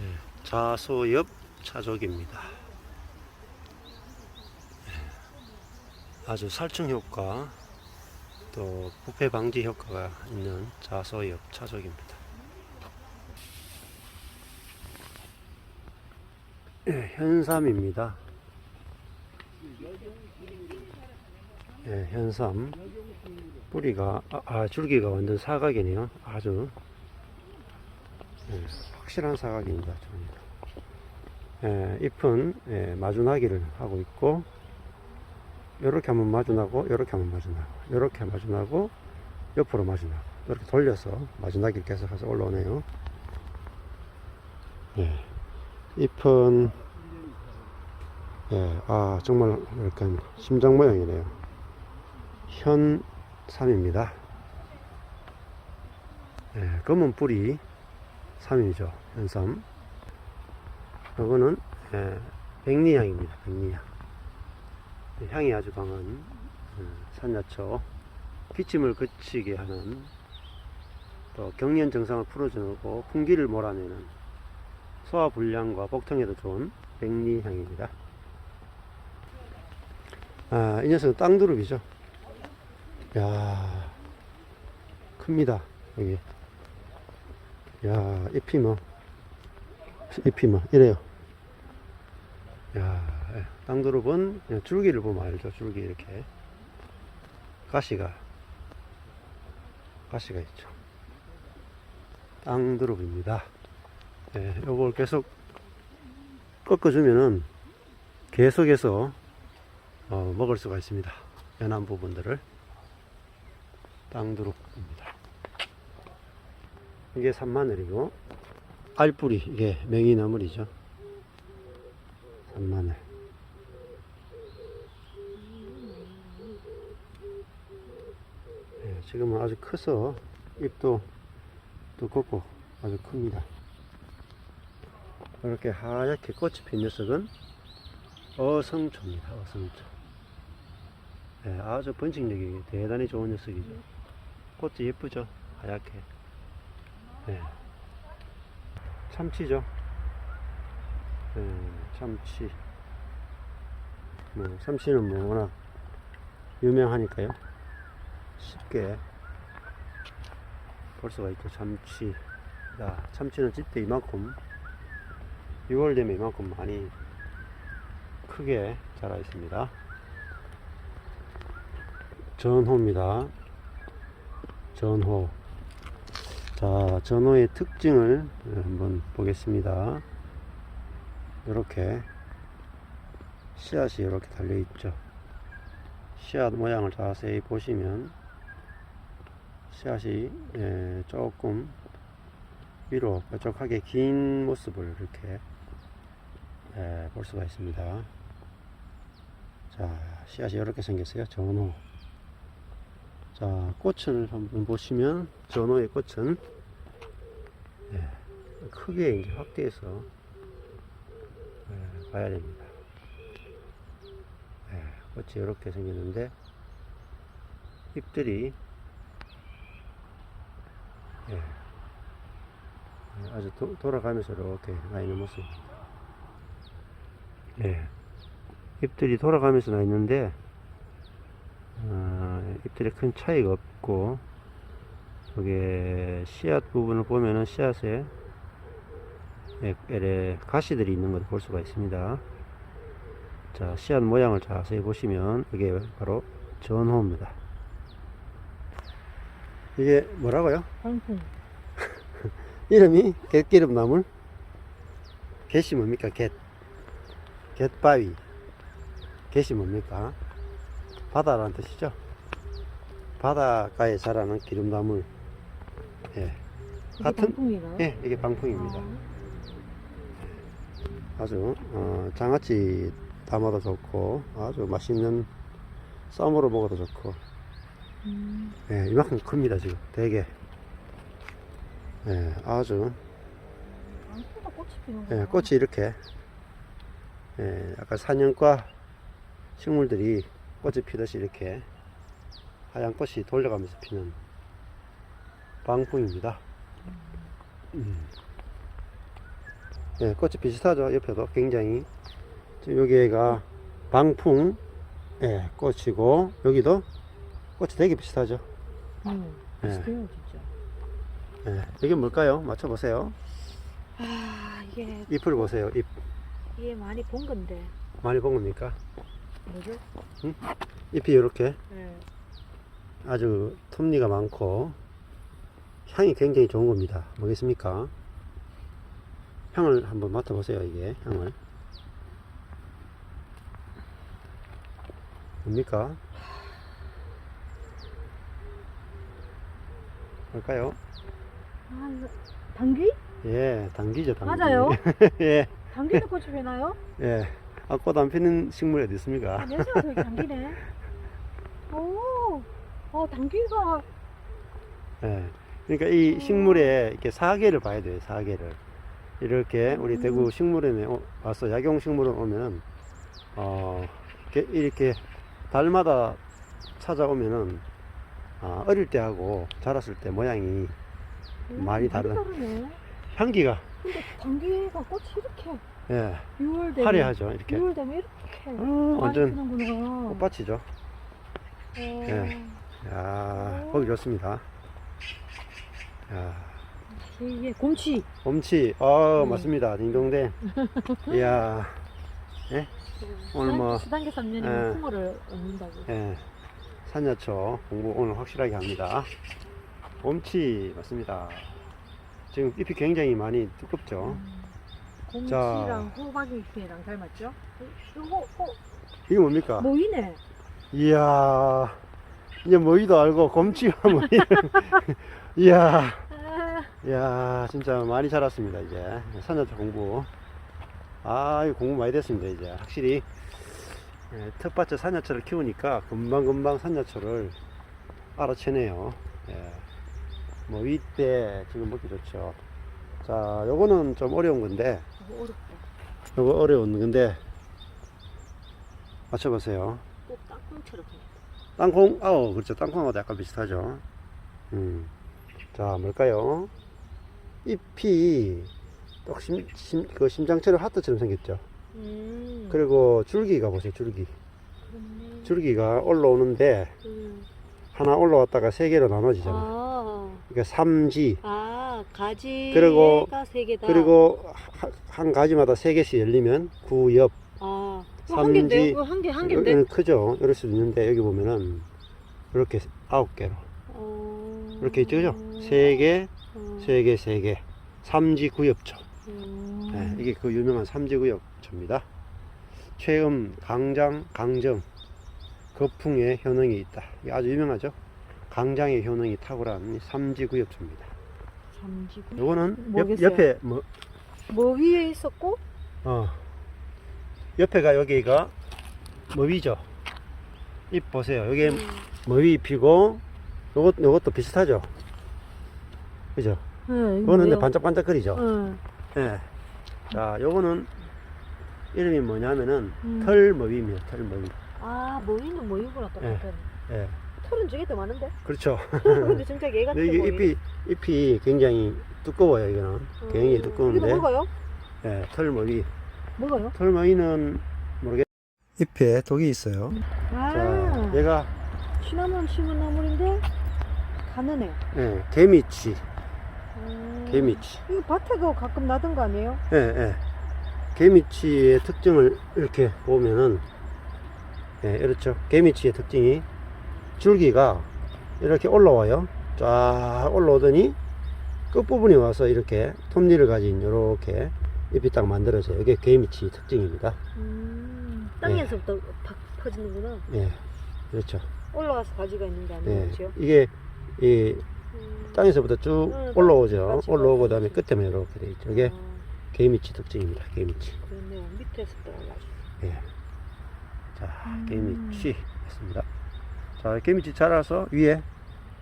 예, 자소엽 차족입니다. 예, 아주 살충 효과 또 부패 방지 효과가 있는 자소엽 차족입니다. 예, 현삼입니다. 예, 현삼 뿌리가 아, 아, 줄기가 완전 사각이네요. 아주 예, 확실한 사각입니다. 예, 잎은 예, 마주나기를 하고 있고 이렇게 한번 마주나고 이렇게 한번 마주나고 이렇게 마주나고 옆으로 마주나고 이렇게 돌려서 마주나기를 계속해서 올라오네요. 예, 잎은 예, 아 정말 약간 심장 모양이네요. 현삼입니다. 예, 검은 뿌리 3이죠. 현삼. 요거는 예, 백리향입니다. 백리향. 예, 향이 아주 강한 음, 산야초. 기침을 그치게 하는 또 경련 증상을 풀어주고 풍기를 몰아내는 소화불량과 복통에도 좋은 백리향입니다. 아, 이 녀석은 땅두릅이죠. 야 큽니다. 여기. 야, 잎이 뭐, 잎이 뭐, 이래요. 야, 예. 땅두릅은 줄기를 보면 알죠. 줄기 이렇게. 가시가, 가시가 있죠. 땅두릅입니다. 예, 요걸 계속 꺾어주면은 계속해서 어, 먹을 수가 있습니다. 연한 부분들을. 땅두릅입니다. 이게 산마늘이고 알뿌리 이게 명이나물이죠. 산마늘. 예, 지금은 아주 커서 잎도 두껍고 아주 큽니다. 이렇게 하얗게 꽃이 핀 녀석은 어성초입니다. 어성초. 예, 아주 번식력이 대단히 좋은 녀석이죠. 꽃이 예쁘죠? 하얗게. 네. 참치죠. 네, 참치. 뭐, 참치는 뭐 워낙 유명하니까요. 쉽게 볼 수가 있죠. 참치. 야, 참치는 집대 이만큼, 6월 되면 이만큼 많이 크게 자라 있습니다. 전호입니다. 전호. 자, 전호의 특징을 한번 보겠습니다. 이렇게 씨앗이 이렇게 달려 있죠. 씨앗 모양을 자세히 보시면 씨앗이 예, 조금 위로 뾰족하게 긴 모습을 이렇게 예, 볼 수가 있습니다. 자, 씨앗이 이렇게 생겼어요. 전호. 자, 꽃을 한번 보시면 전호의 꽃은 예, 크게 이제 확대해서 예, 봐야 됩니다. 예, 꽃이 이렇게 생겼는데 잎들이 예, 예, 아주 도, 돌아가면서 이렇게 나 있는 모습입니다. 예, 잎들이 돌아가면서 나 있는데 어, 잎들이 큰 차이가 없고 여기 씨앗 부분을 보면은 씨앗에 예, 에레 가시들이 있는 것을 볼 수가 있습니다. 자, 씨앗 모양을 자세히 보시면 이게 바로 전호입니다. 이게 뭐라고요? 이름이 갯기름 나물? 갯이 뭡니까? 갯. 갯바위. 갯이 뭡니까? 바다라는 뜻이죠. 바닷가에 자라는 기름나물. 예. 같은- 방풍이나? 예, 이게 방풍입니다. 아, 아주 어, 장아찌 담아도 좋고 아주 맛있는 쌈으로 먹어도 좋고 음, 예, 이만큼 큽니다 지금 되게 예, 아주 꽃이 예, 거. 꽃이 이렇게 예, 약간 사냥과 식물들이 꽃이 피듯이 이렇게 하얀 꽃이 돌려가면서 피는 방풍입니다. 음. 예, 꽃이 비슷하죠. 옆에도 굉장히. 여기가 방풍, 예, 꽃이고, 여기도 꽃이 되게 비슷하죠. 응. 예. 비슷해요 진짜. 예, 이게 뭘까요? 맞춰보세요. 아 이게 잎을 보세요. 잎. 이게 많이 본 건데 많이 본 겁니까? 뭐죠? 잎이 이렇게 네. 아주 톱니가 많고, 향이 굉장히 좋은 겁니다. 뭐겠습니까? 향을 한번 맡아보세요, 이게, 향을. 뭡니까? 뭘까요? 아 이거 당귀? 예, 당귀죠, 당귀. 맞아요? 예, 당귀도 꽃이 피나요? 예. 아, 꽃 안 피는 식물이 어디 있습니까? 아 냄새가 되게 당기네. 오, 어 당귀가 예. 그러니까 이 식물의 이렇게 사계를 봐야 돼요, 사계를. 이렇게 우리 음. 대구 식물원에 오- 와서 약용 식물원 오면은, 어, 이렇게, 이렇게 달마다 찾아오면은, 아, 어릴 때 하고 자랐을 때 모양이 음, 많이. 다르네. 향기가, 근데 당귀가 꽃이 이렇게 예, 6월 되면 화려하죠, 이렇게. 6월 되면 이렇게 어, 많이 완전. 꽃밭이죠. 어, 예. 야 오. 보기 좋습니다. 야 이게 곰치. 곰치, 어, 음. 맞습니다. 딩동댕. 이야, 오늘 뭐, 수단계 3년이면 예. 풍어를 얻는다고. 예, 산야초 공부 오늘 확실하게 합니다. 곰치 맞습니다. 지금 잎이 굉장히 많이 두껍죠. 음, 곰치랑 호박잎이랑 닮았죠? 이거 어, 이게 뭡니까? 모이네. 이야, 이제 뭐이도 알고 곰치가 뭐이. 이야, 아, 이야, 진짜 많이 자랐습니다 이제 산야초 공부. 아, 이거 공부 많이 됐습니다 이제 확실히 예, 텃밭에 산야초를 키우니까 금방 금방 산야초를 알아채네요. 예. 뭐 윗대 지금 먹기 좋죠. 자, 요거는 좀 어려운 건데. 요거 어려운 건데 맞춰보세요. 꼭 땅콩처럼. 땅콩, 아우, 그렇죠. 땅콩하고도 약간 비슷하죠. 음. 자, 뭘까요? 잎이 똑 심, 심, 그 심장처럼 하트처럼 생겼죠. 음, 그리고 줄기가 보세요, 줄기. 그렇네. 줄기가 올라오는데, 음. 하나 올라왔다가 세 개로 나눠지잖아요. 아, 그러니까 삼지, 아, 가지가 그리고- 세 개다. 그리고 하- 한 가지마다 세 개씩 열리면 구엽, 아, 삼지- 한 개인데? 한 개, 한 개인데? 크죠? 이럴 수도 있는데, 여기 보면은, 이렇게 아홉 개로. 어... 이렇게 있죠, 그죠? 세 개, 어... 세 개, 세 개. 삼지 구엽초. 음... 네, 이게 그 유명한 삼지구역초입니다. 최음, 강장, 강정, 거풍의 효능이 있다. 아주 유명하죠. 강장의 효능이 탁월한 이 삼지 구엽초입니다. 삼지구. 요거는 옆? 옆에 뭐, 뭐 위에 있었고? 어, 옆에가 여기가 머위죠. 잎 보세요. 여기 음. 머위 잎이고, 요것, 요것도 비슷하죠. 그죠? 네, 이거 근데 뭐예요? 반짝반짝거리죠. 응. 예. 자, 요거는 이름이 뭐냐면은 음. 털머위입니다. 털머위. 아, 모이는 모이구나, 똑같은. 예. 털은 저게 더 많은데? 그렇죠. 근데 진짜 얘 같은 근데 이게 모이. 잎이 잎이 굉장히 두꺼워요. 이거는 굉장히 음, 두꺼운데. 이거 먹어요? 예, 털머위. 먹어요? 털머위는 모르겠. 잎에 독이 있어요. 아, 자, 얘가 시나몬 심은 나물인데 가느네. 예, 개미치. 음. 개미치. 이거 밭에도 가끔 나던 거 아니에요? 예, 예. 개미치의 특징을 이렇게 보면은 예, 이렇죠. 개미치의 특징이 줄기가 이렇게 올라와요. 쫙 올라오더니 끝부분에 와서 이렇게 톱니를 가진 이렇게 잎이 딱 만들어져요. 이게 개미치 특징입니다. 음, 땅에서부터 팍 퍼지는구나. 예, 그렇죠. 올라와서 가지가 있는 게 아니에요, 예? 이게 이 음. 땅에서부터 쭉 음, 올라오죠. 올라오고. 그다음에 끝에만 이렇게 돼 있죠. 이게 아, 개미치 특징입니다. 개미치. 그렇네요. 밑에서부터 올라가지고. 예. 자, 음. 개미치 했습니다. 자, 개미치 자라서 위에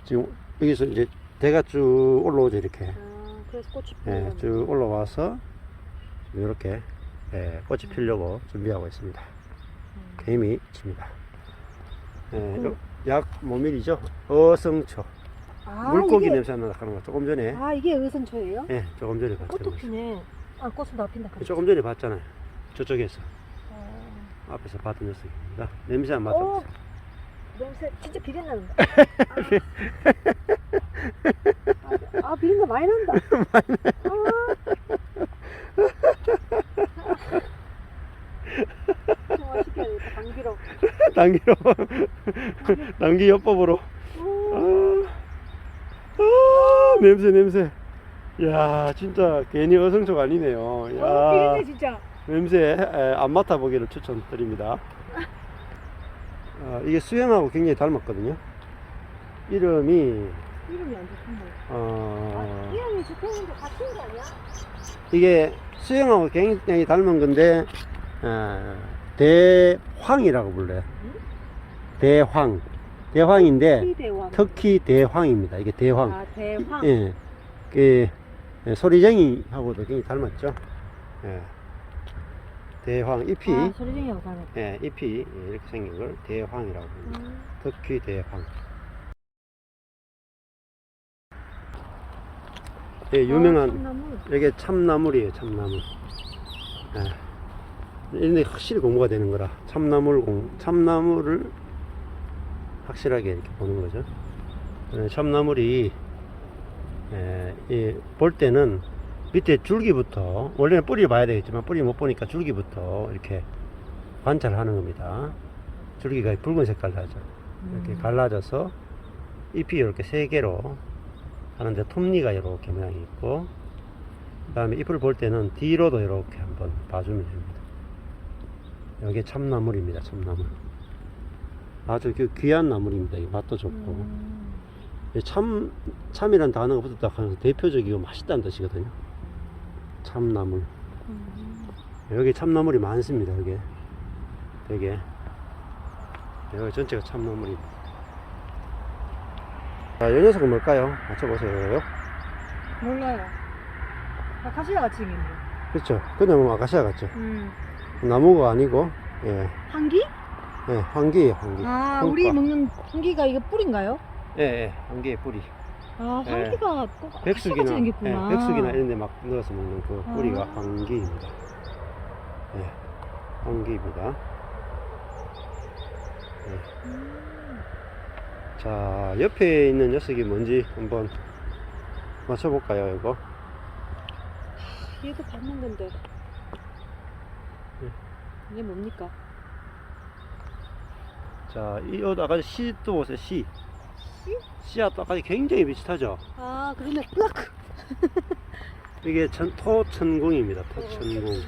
지금 여기서 이제 대가 쭉 올라오죠 이렇게. 아, 그래서 꽃이 예, 피는 쭉 올라와서 이렇게 예, 꽃이 피려고 준비하고 있습니다. 개미치입니다. 예, 음. 요- 약 모밀이죠. 어성초. 아, 물고기 이게, 냄새 나는 거 조금 전에 아, 이게 의선초예요? 예, 조금 전에 꽃도 봤죠. 피네. 아, 꽃은 다 핀다. 그래. 조금 전에 봤잖아요. 저쪽에서 어. 앞에서 봤던 녀석입니다. 냄새 안 오, 맡아보세요. 냄새 진짜 비린 난다. 아, 아 비린내 많이 난다. 아. 맛있게 하겠다. 당기로. 당기로 당기 요법으로. 오. 아, 아, 냄새 냄새. 야 진짜 괜히 어성초가 아니네요. 어, 야 비린내 진짜. 냄새 에, 안 맡아보기를 추천드립니다. 아, 이게 수영하고 굉장히 닮았거든요. 이름이 이름이 안 좋던데. 어, 아, 이름이 좋다는데 같은 게 아니야? 이게 수영하고 굉장히 닮은 건데 어, 대황이라고 불러요. 대황. 대황인데 희대왕. 터키 대황입니다. 이게 대황. 아, 대황. 예. 그 예, 소리쟁이하고도 굉장히 닮았죠. 예. 대황 잎이 아. 예, 잎이 이렇게 생긴 걸 대황이라고 합니다. 음. 터키 대황. 예, 아, 유명한. 이게 참나물이에요, 참나물. 예. 이런 데 확실히 공부가 되는 거라 참나물 공 참나물을 확실하게 이렇게 보는 거죠. 예, 참나물이 예, 이, 볼 때는 밑에 줄기부터 원래는 뿌리를 봐야 되겠지만 뿌리 못 보니까 줄기부터 이렇게 관찰하는 겁니다. 줄기가 붉은 색깔 나죠. 이렇게 음. 갈라져서 잎이 이렇게 세 개로 하는데 톱니가 이렇게 모양이 있고 그 다음에 잎을 볼 때는 뒤로도 이렇게 한번 봐주면 됩니다. 여기 참나물입니다. 참나물. 아주 그 귀한 나물입니다. 이 맛도 좋고 음. 이참 참이란 단어가 붙었다 하면 대표적이고 맛있다는 뜻이거든요. 참나물. 음. 여기 참나물이 많습니다. 여기 되게 여기 전체가 참나물입니다. 자, 이 녀석은 뭘까요? 맞춰보세요. 몰라요. 아카시아 같이 생겼네. 그렇죠. 그냥 뭐 아카시아 같죠. 음. 나무가 아니고 예, 황기? 예, 황기예요, 황기. 아, 황과. 우리 먹는 황기가 이거 뿌리인가요? 예, 예, 황기의 뿌리. 아, 예. 황기가 꼭 백숙이나 예. 백숙이나 이런 데 막 넣어서 먹는 그 뿌리가 아. 황기입니다. 예, 황기입니다. 음. 자, 옆에 있는 녀석이 뭔지 한번 맞춰볼까요, 이거? 얘도 밟는 건데. 예. 이게 뭡니까? 자, 이 옷 아까 씨도 보세요, 씨. 씨? 씨앗도 아까 굉장히 비슷하죠? 아, 그러네. 으악! 이게 천, 토천궁입니다, 토천궁.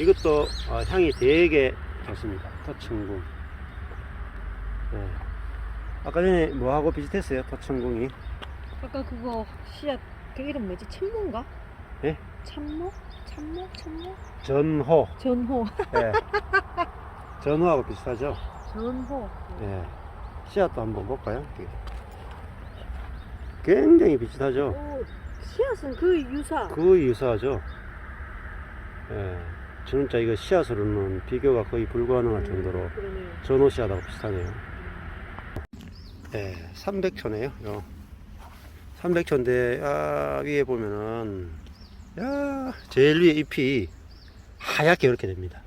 이것도 어, 향이 되게 좋습니다, 토천궁. 네. 아까 전에 뭐하고 비슷했어요, 토천궁이? 아까 그거 씨앗 그 이름 뭐지? 참모인가? 예? 참모? 참모? 참모? 전호. 전호. 예. 전호하고 비슷하죠? 전호. 예. 씨앗도 한번 볼까요? 굉장히 비슷하죠? 오, 씨앗은 그 유사. 그 유사하죠? 예. 진짜 이거 씨앗으로는 비교가 거의 불가능할 정도로 음, 그러네. 전호 씨앗하고 비슷하네요. 예, 300초네요. 요. 300초인데, 아, 위에 보면은, 야, 제일 위에 잎이 하얗게 이렇게 됩니다.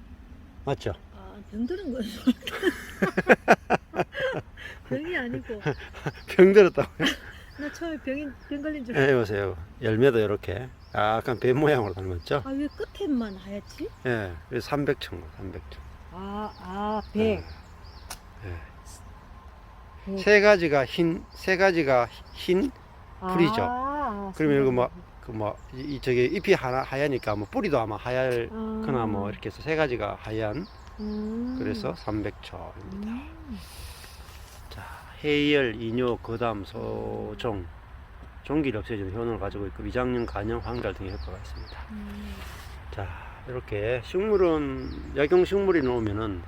맞죠? 아, 병들은 거죠. 병이 아니고. 병 들었다고요? 나 처음에 병이 병 걸린 줄. 예, 보세요. 열매도 이렇게 약간 배 모양으로 닮았죠? 아, 왜 끝에만 하얗지? 예, 그래서 300초인 거, 300초. 아, 아, 배. 배. 세 가지가 흰, 세 가지가 흰, 풀이죠. 아, 그러면 이거 뭐, 그 뭐, 이, 이 저기 잎이 하나, 하얘니까 뭐 뿌리도 아마 하얄, 아. 거나 뭐 이렇게 해서 세 가지가 하얀, 음. 그래서 300초입니다. 음. 자, 해열, 이뇨, 거담, 소종, 종기를 없애주는 효능을 가지고 있고 위장염, 간염, 황달 등의 효과가 있습니다. 음. 자, 이렇게 식물은 약용 식물이 나오면은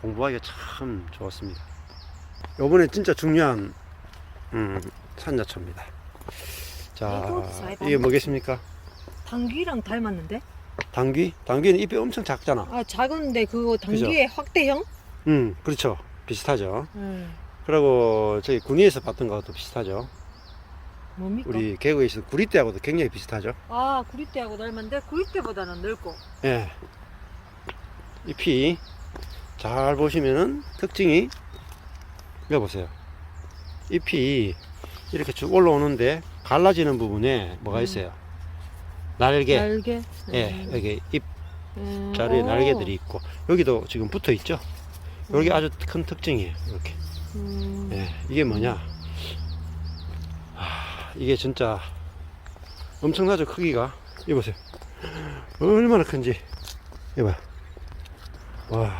공부하기가 참 좋았습니다. 요번에 진짜 중요한 음, 산자초입니다. 자, 잘 이게 뭐겠습니까? 당귀랑 닮았는데? 당귀? 당귀는 잎이 엄청 작잖아. 아, 작은데 그거 당귀의 확대형? 음, 그렇죠. 비슷하죠. 음. 그리고 저희 군위에서 봤던 것도 비슷하죠. 뭡니까? 우리 계곡에 있는 구리대하고도 굉장히 비슷하죠. 아 구리대하고 닮았는데 구리대보다는 넓고. 예. 잎이 잘 보시면은 특징이 여기 보세요. 잎이 이렇게 쭉 올라오는데 갈라지는 부분에 뭐가 음. 있어요? 날개. 날개. 예, 음. 여기 잎 음. 자리에 오. 날개들이 있고 여기도 지금 붙어 있죠. 여기 음. 아주 큰 특징이에요. 이렇게. 음. 예, 이게 뭐냐? 아, 이게 진짜 엄청나죠 크기가. 이 보세요. 얼마나 큰지. 이봐. 와,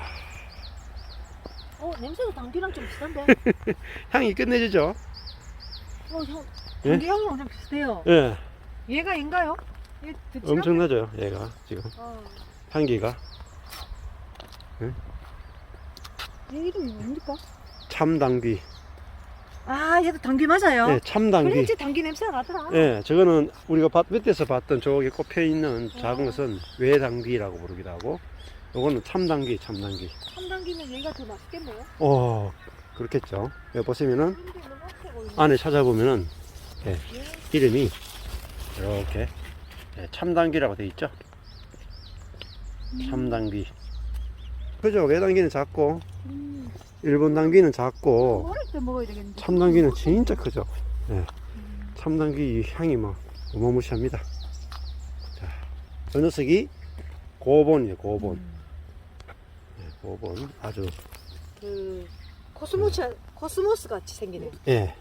어 냄새가 당귀랑 좀 비슷한데. 향이 끝내주죠. 어 형. 예? 당귀 향이 엄청 비슷해요. 예, 얘가 인가요? 얘 듣지? 엄청나죠. 얘가 지금 어. 향기가 얘 이름이 뭡니까? 참당귀. 아 얘도 당귀 맞아요. 예, 참당귀. 그렇지 당귀 냄새가 나더라. 예, 저거는 우리가 밭 밑에서 봤던 저기 꼽혀 있는 작은 어. 것은 외당귀라고 부르기도 하고, 요거는 참당귀, 참당귀. 참당귀면 얘가 더 맛있겠네요. 어, 그렇겠죠. 여기 보시면은 너무 앞에 보이네. 안에 찾아보면은 얘 이름이 이렇게 예, 참당귀라고 돼 있죠. 참당귀. 그죠? 외당귀는 작고 음. 일본 당귀는 작고 어릴 때 먹어야 되겠는데. 참당귀는 진짜 크죠. 예. 참당귀 향이 막 어마무시합니다. 자, 저 녀석이 고본이에요. 고본. 음. 예, 고본 아주 그 코스모스 코스모스 같이 생기네. 예.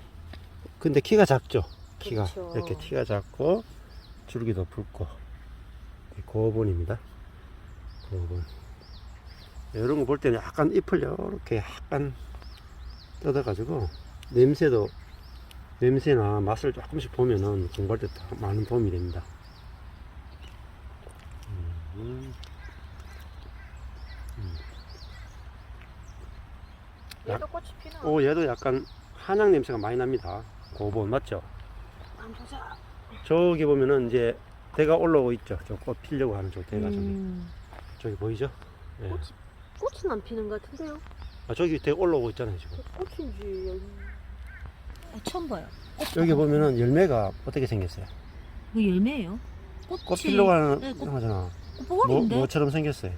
근데 키가 작죠. 키가 그렇죠. 이렇게 키가 작고 줄기도 붉고 이 고본입니다. 고본. 이런 거 볼 때는 약간 잎을 이렇게 약간 뜯어가지고 냄새도 냄새나 맛을 조금씩 보면은 공부할 때다 많은 도움이 됩니다. 음. 얘도 꽃이 피나. 오 얘도 약간 한약 냄새가 많이 납니다. 고본 맞죠? 안 보자. 저기 보면은 이제 대가 올라오고 있죠. 저 꽃 피려고 하는 저 대가 저기 음. 저기 보이죠? 예. 꽃은 안 피는 것 같은데요? 아, 저기 대 올라오고 있잖아요 지금. 그 꽃인지 여기. 어, 처음 봐요. 여기 보면은 열매가 어떻게 생겼어요? 그 열매예요? 꽃이. 꽃 피려고 하는 네, 꽃- 하잖아. 뭐? 뭐처럼 생겼어요?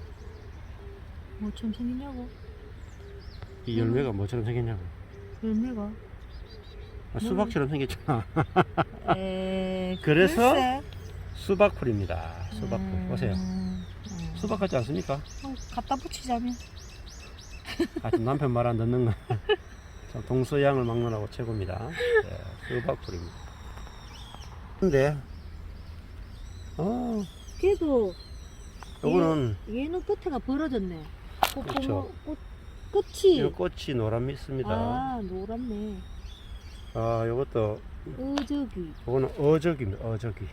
뭐처럼 생겼냐고? 이 열매가 뭐처럼 생겼냐고. 열매가. 아, 수박처럼 생겼잖아. 에. 그래서? 글쎄. 수박풀입니다. 수박풀. 음, 보세요. 음. 수박 같지 않습니까? 어, 갖다 붙이자면. 아, 좀 남편 말 안 듣는 거. 참 동서양을 막론하고 최고입니다. 네, 수박풀입니다. 근데, 어, 걔도 요거는 얘는 끝에가 벌어졌네. 꽃, 그렇죠. 꽃, 꽃이. 이 꽃이 노란 있습니다. 아, 노랗네. 아, 요것도 어저기. 요거는 어적입니다. 어적이.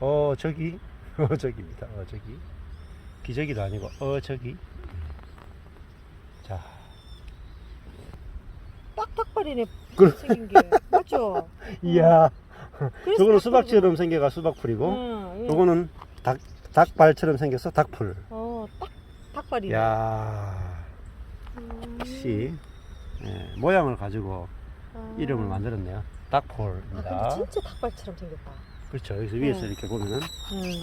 어적이 어적입니다. 어적이. 기저귀도 아니고 어적이. 자, 빡빡거리네. 그- 생긴 게. 맞죠? 이야. 저거는. 수박처럼 생겨가 수박풀이고, 응, 예. 요거는 닭 닭발처럼 생겨서 닭풀. 어, 딱, 닭발이네. 야, 음. 역시 예, 모양을 가지고 아. 이름을 만들었네요. 아, 닭풀입니다. 근데 진짜 닭발처럼 생겼다. 그렇죠. 여기서 위에서 네. 이렇게 보면은, 응,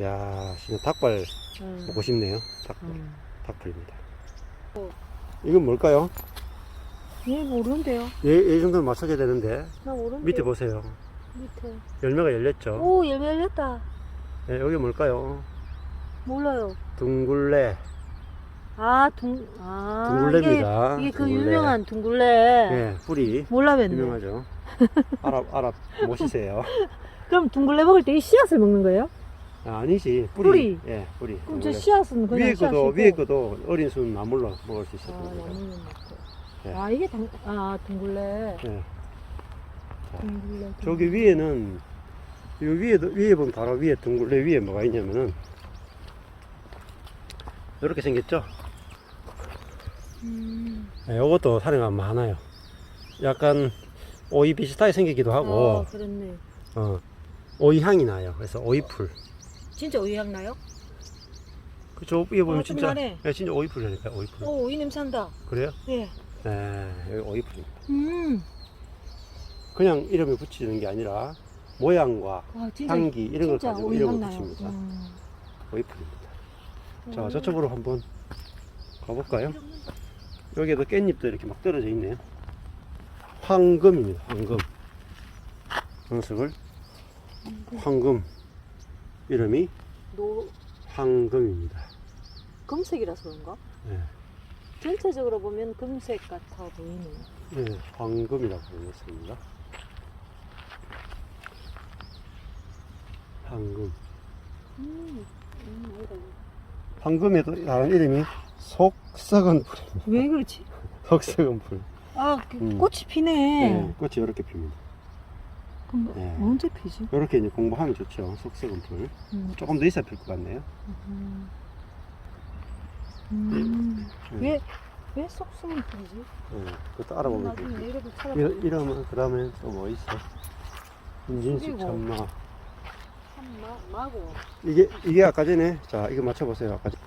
야, 진짜 닭발 응. 먹고 싶네요. 닭발. 응. 닭풀입니다. 어. 이건 뭘까요? 얘 모르는데요. 얘, 이 정도는 맞춰줘야 되는데 나 모르는데. 밑에 보세요. 밑에. 열매가 열렸죠. 오, 열매 열렸다. 예, 여기 뭘까요? 몰라요. 둥굴레. 아, 둥, 아. 둥굴레입니다. 이게, 이게 그 둥굴레. 유명한 둥굴레. 예, 뿌리 몰라봤네. 유명하죠. 알아 알아 모시세요. 그럼 둥글레 먹을 때 이 씨앗을 먹는 거예요? 아, 아니지 뿌리. 뿌리. 예, 뿌리. 그럼 저. 씨앗은 그냥 위에 씨앗이고. 거도 위에 거도 어린 순 나물로 먹을 수 아, 있어요. 둥굴레. 나무는 먹고. 예. 아, 이게 당, 아, 둥글레. 예. 둥글레. 저기 위에는 이 위에도 위에 보면 바로 위에 둥굴레 위에 뭐가 있냐면은 이렇게 생겼죠. 음. 예, 요것도 사례가 많아요. 약간 오이 비슷하게 생기기도 하고 아, 그렇네. 어, 오이 향이 나요. 그래서 오이풀. 진짜 오이 향 나요? 그저 위에 보면 어, 좀 진짜 나네. 예, 진짜 오이풀이니까 오이풀. 오, 오이 냄새 난다. 그래요? 예. 예, 여기 오이풀입니다. 음. 그냥 이름을 붙이는 게 아니라 모양과 와, 진짜, 향기 이런 걸 진짜 가지고 이름을 오일났나요? 붙입니다. 음. 웨이플입니다. 자, 음. 저쪽으로 한번 가볼까요? 여기에도 깻잎도 이렇게 막 떨어져 있네요. 황금입니다. 황금. 녀석을 황금. 이름이 노, 황금입니다. 금색이라서 그런가? 네. 전체적으로 보면 금색 같아 보이네요. 네, 황금이라고 불렀습니다. 황금. 음, 음. 황금에도 다른 이름이 속썩은 풀입니다. 왜 그렇지? 속썩은 풀. 아, 그 음. 꽃이 피네. 네, 꽃이 이렇게 핍니다. 그럼 뭐- 네. 언제 피지? 이렇게 이제 공부하면 좋죠. 속썩은 풀. 음. 조금 더 있어야 필 것 같네요. 음. 음. 음. 왜, 왜 쏙쏙이 피지? 네, 그것도 알아보면 나중에. 이래도 찾아 이러, 이러면 그 다음에 또뭐 있어? 인진식 숙이고. 참마. 참 마, 마고. 이게 이게 아까 전에 자 이거 맞춰보세요. 아까 전-